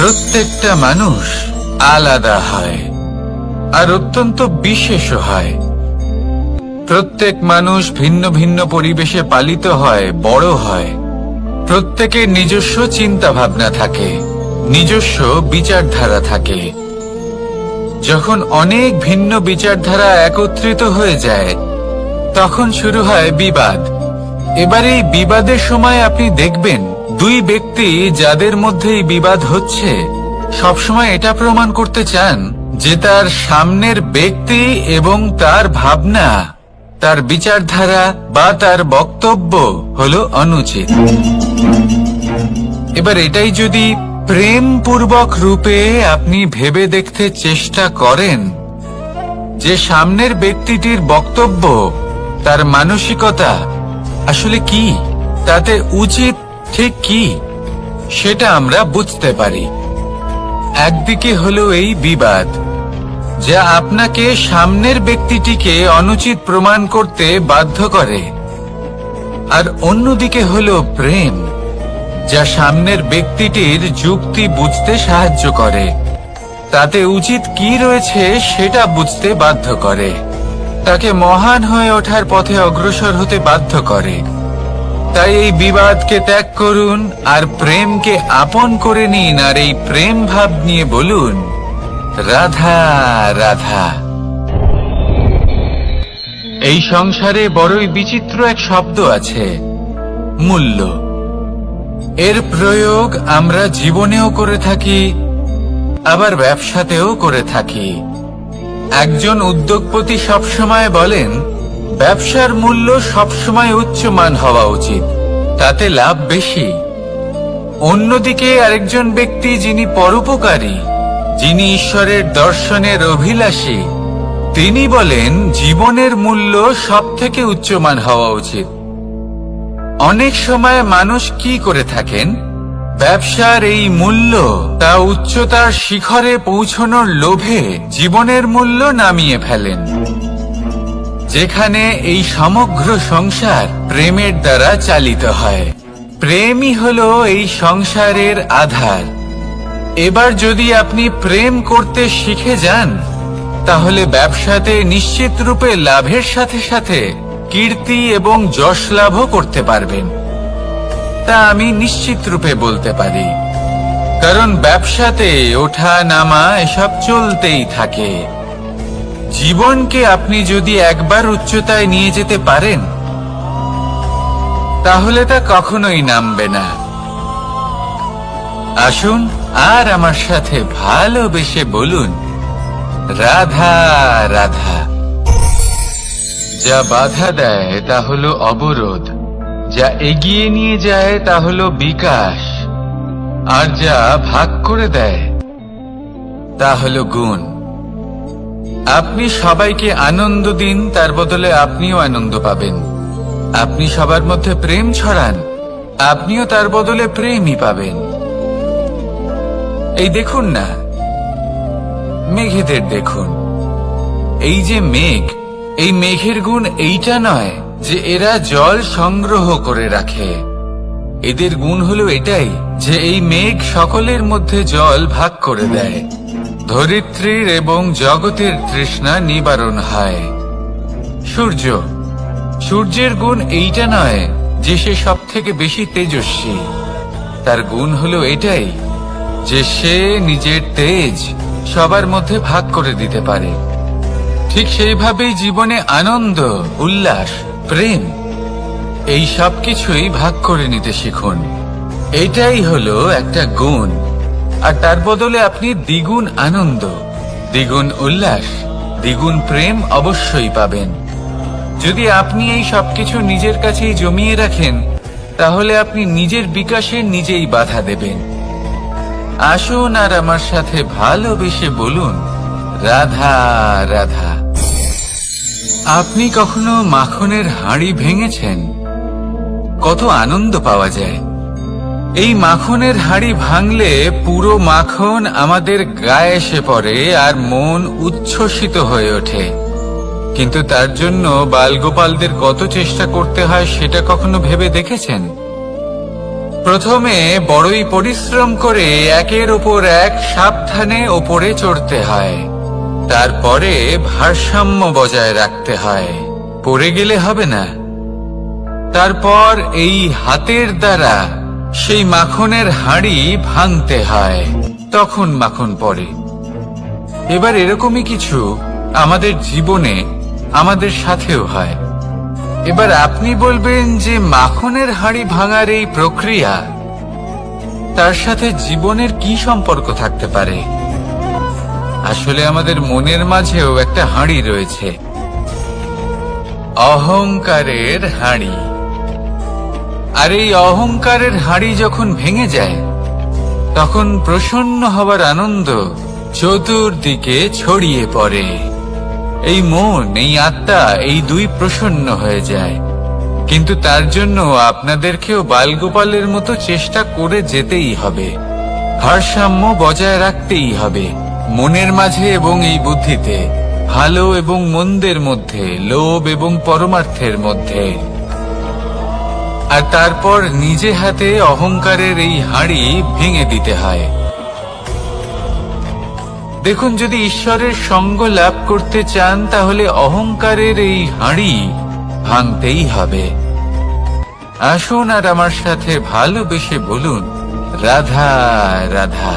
প্রত্যেকটা মানুষ আলাদা হয় আর অত্যন্ত বিশেষ হয়। প্রত্যেক মানুষ ভিন্ন ভিন্ন পরিবেশে পালিত হয়, বড় হয়। প্রত্যেকের নিজস্ব চিন্তা ভাবনা থাকে, নিজস্ব বিচারধারা থাকে। যখন অনেক ভিন্ন বিচারধারা একত্রিত হয়ে যায়, তখন শুরু হয় বিবাদ। এবার এই বিবাদের সময় আপনি দেখবেন দুই ব্যক্তি যাদের মধ্যে এই বিবাদ হচ্ছে, সবসময় এটা প্রমাণ করতে চান যে তার সামনের ব্যক্তি এবং তার ভাবনা, তার বিচারধারা বা তার বক্তব্য হলো অনুচিত। এবার এটাই যদি প্রেম পূর্বক রূপে আপনি ভেবে দেখতে চেষ্টা করেন যে সামনের ব্যক্তিটির বক্তব্য, তার মানসিকতা আসলে কি, তাতে উচিত ঠিক কি? সেটা আমরা বুঝতে পারি। একদিকে হলো এই বিবাদ, যা আপনাকে সামনের ব্যক্তিটিকে অনুচিত প্রমাণ করতে বাধ্য করে, আর অন্যদিকে হলো প্রেম, যা সামনের ব্যক্তিটির যুক্তি বুঝতে সাহায্য করে। তাতে উচিত কি রয়েছে সেটা বুঝতে বাধ্য করে। তাকে মহান হয়ে ওঠার পথে অগ্রসর হতে বাধ্য করে। তাই এই বিবাদকে ত্যাগ করুন আর প্রেমকে আপন করে নিন আর এই প্রেম ভাব নিয়ে বলুন, রাধা রাধা। এই সংসারে বড়ই বিচিত্র এক শব্দ আছে, মূল্য। এর প্রয়োগ আমরা জীবনেও করে থাকি, আবার ব্যবসাতেও করে থাকি। একজন উদ্যোগপতি সবসময় বলেন ব্যবসার মূল্য সবসময় উচ্চমান হওয়া উচিত। তাতে লাভ বেশি। অন্যদিকে আরেকজন ব্যক্তি যিনি পরোপকারী, যিনি ঈশ্বরের দর্শনের অভিলাষী, তিনি বলেন জীবনের মূল্য সব থেকে উচ্চমান হওয়া উচিত। অনেক সময় মানুষ কি করে থাকেন? ব্যবসার এই মূল্য তা উচ্চতার শিখরে পৌঁছনোর লোভে জীবনের মূল্য নামিয়ে ফেলেন। যেখানে এই সমগ্র সংসার প্রেমের দ্বারা চালিত হয়। প্রেমই হলো এই সংসারের আধার। এবার যদি আপনি প্রেম করতে শিখে যান, তাহলে ব্যবসাতে নিশ্চিত রূপে লাভের সাথে সাথে কীর্তি এবং যশ লাভও করতে পারবেন। তা আমি নিশ্চিত রূপে বলতে পারি। কারণ ব্যবসাতে ওঠা নামা এসব চলতেই থাকে। জীবনকে আপনি যদি একবার উচ্চতায় নিয়ে যেতে পারেন, তাহলে তা কখনোই নামবে না। আসুন আর আমার সাথে ভালোবেসে বলুন, রাধা রাধা। যা বাধা দেয় তা হলো অবরোধ, যা এগিয়ে নিয়ে যায় তা হলো বিকাশ, আর যা ভাগ করে দেয় তা হলো গুণ। আপনি সবাইকে আনন্দ দিন, তার বদলে আপনিও আনন্দ পাবেন। আপনি সবার মধ্যে প্রেম ছড়ান, আপনিও তার বদলে প্রেমই পাবেন। এই দেখুন না, মেঘেদের দেখুন। এই যে মেঘ, এই মেঘের গুণ এইটা নয় যে এরা জল সংগ্রহ করে রাখে। এদের গুণ হলো এটাই যে এই মেঘ সকলের মধ্যে জল ভাগ করে দেয়। ধরিত্রীর এবং জগতের তৃষ্ণা নিবারণ হয়। সূর্য, সূর্যের গুণ এইটা নয় যে সে সব থেকে বেশি তেজস্বী। তার গুণ হলো এটাই যে সে নিজের তেজ সবার মধ্যে ভাগ করে দিতে পারে। ঠিক সেইভাবেই জীবনে আনন্দ, উল্লাস, প্রেম, এই সব কিছুই ভাগ করে নিতে শিখুন। এটাই হলো একটা গুণ। আর তার বদলে আপনি দ্বিগুণ আনন্দ, দ্বিগুণ উল্লাস, দ্বিগুণ প্রেম অবশ্যই পাবেন। যদি আপনি এই সবকিছু নিজের কাছেই জমিয়ে রাখেন, তাহলে আপনি নিজের বিকাশে নিজেই বাধা দেবেন। আসুন আর আমার সাথে ভালোবেসে বলুন, রাধা রাধা। আপনি কখনো মাখনের হাঁড়ি ভেঙেছেন? কত আনন্দ পাওয়া যায়। এই মাখনের হাঁড়ি ভাঙলে পুরো মাখন আমাদের গায়ে এসে পড়ে আর মন উচ্ছ্বসিত হয়ে ওঠে। কিন্তু তার জন্য বালগোপালদের কত চেষ্টা করতে হয় সেটা কখনো ভেবে দেখেছেন? প্রথমে বড়ই পরিশ্রম করে একের ওপর এক সাবধানে ওপরে চড়তে হয়। তারপরে ভারসাম্য বজায় রাখতে হয়। পড়ে গেলে হবে না। তারপর এই হাতের দ্বারা সেই মাখনের হাঁড়ি ভাঙতে হয়, তখন মাখন পড়ে। এবার এরকমই কিছু আমাদের জীবনে আমাদের সাথেও হয়। এবার আপনি বলবেন যে মাখনের হাঁড়ি ভাঙার এই প্রক্রিয়া তার সাথে জীবনের কি সম্পর্ক থাকতে পারে? আসলে আমাদের মনের মাঝেও একটা হাঁড়ি রয়েছে। অহংকারের হাঁড়ি। আর এই অহংকারের হাঁড়ি যখন ভেঙে যায়, তখন প্রসন্ন হবার আনন্দ চতুর্দিকে ছড়িয়ে পড়ে। এই মন, এই আত্মা, এই দুই প্রসন্ন হয়ে যায়। কিন্তু তার জন্য আপনাদেরকেও বালগোপালের মতো চেষ্টা করে যেতেই হবে। ভারসাম্য বজায় রাখতেই হবে, মনের মাঝে এবং এই বুদ্ধিতে, ভালো এবং মন্দের মধ্যে, লোভ এবং পরমার্থের মধ্যে। আর তারপর নিজে হাতে অহংকারের এই হাঁড়ি ভেঙে দিতে হয়। দেখুন, যদি ঈশ্বরের সঙ্গ লাভ করতে চান, তাহলে অহংকারের এই হাঁড়ি ভাঙতেই হবে। আসুন আর আমার সাথে ভালোবেসে বলুন, রাধা রাধা।